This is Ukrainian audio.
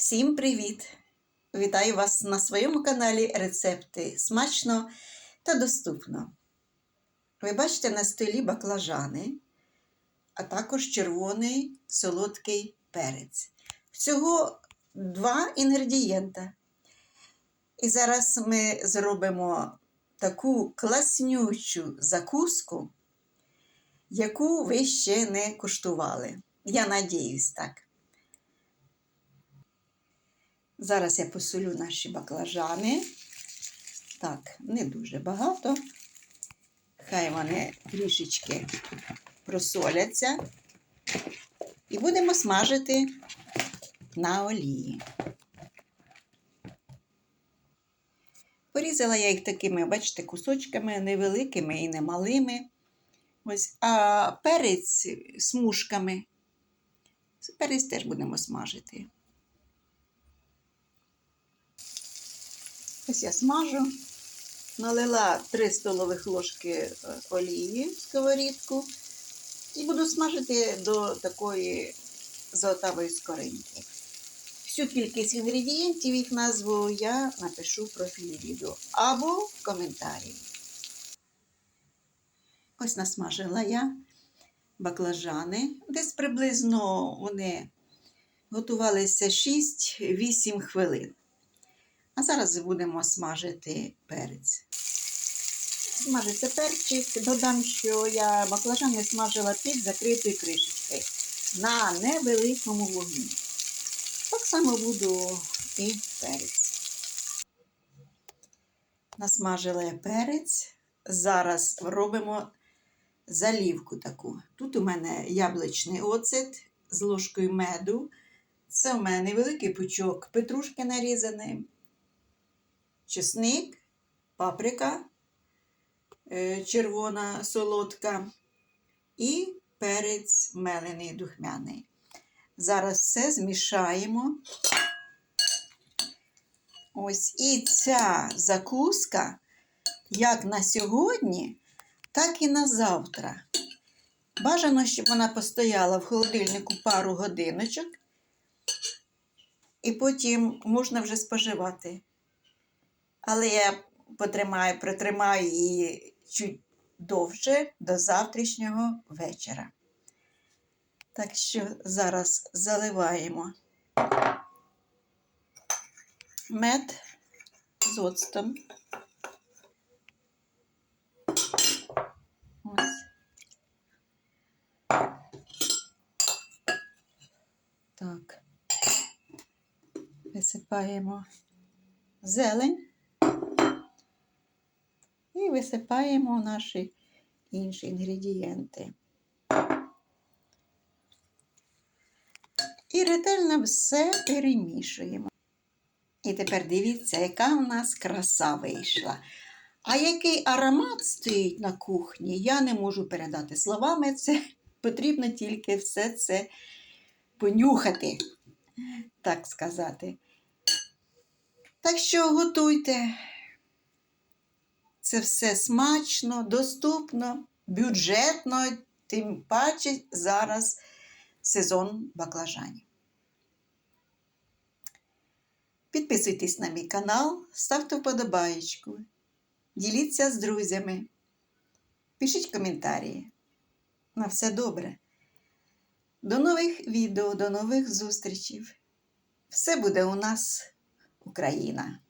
Всім привіт! Вітаю вас на своєму каналі Рецепти смачно та доступно. Ви бачите на столі баклажани, а також червоний солодкий перець. Всього два інгредієнта. І зараз ми зробимо таку класнючу закуску, яку ви ще не куштували. Я надіюсь так. Зараз я посолю наші баклажани. Так, не дуже багато. Хай вони трішечки просоляться. І будемо смажити на олії. Порізала я їх такими, бачите, кусочками невеликими і немалими. Ось, а перець смужками. Перець теж будемо смажити. Ось я смажу, налила 3 столових ложки е, олії в сковорідку і буду смажити до такої золотавої скоринки. Всю кількість інгредієнтів, їх назву я напишу в профілі відео або в коментарі. Ось насмажила я баклажани. Десь приблизно вони готувалися 6-8 хвилин. А зараз будемо смажити перець. Смажиться перчик. Додам, що я баклажани смажила під закритою кришечкою на невеликому вогні. Так само буду і перець. Насмажила я перець. Зараз робимо залівку таку. Тут у мене яблучний оцет з ложкою меду. Це у мене невеликий пучок петрушки нарізаний чесник, паприка е, червона солодка і перець мелений духмяний. Зараз все змішаємо. Ось і ця закуска, як на сьогодні, так і на завтра. Бажано, щоб вона постояла в холодильнику пару годиночок, і потім можна вже споживати. Але я потримаю, протримаю її чуть довше до завтрашнього вечора. Так що зараз заливаємо мед з оцтом. Так. Висипаємо зелень. І висипаємо наші інші інгредієнти. І ретельно все перемішуємо. І тепер дивіться, яка у нас краса вийшла. А який аромат стоїть на кухні, я не можу передати словами. Це потрібно тільки все це понюхати, так сказати. Так що готуйте. Це все смачно, доступно, бюджетно, тим паче зараз сезон баклажанів. Підписуйтесь на мій канал, ставте вподобаєчку, діліться з друзями, пишіть коментарі. На все добре. До нових відео, до нових зустрічей. Все буде у нас Україна!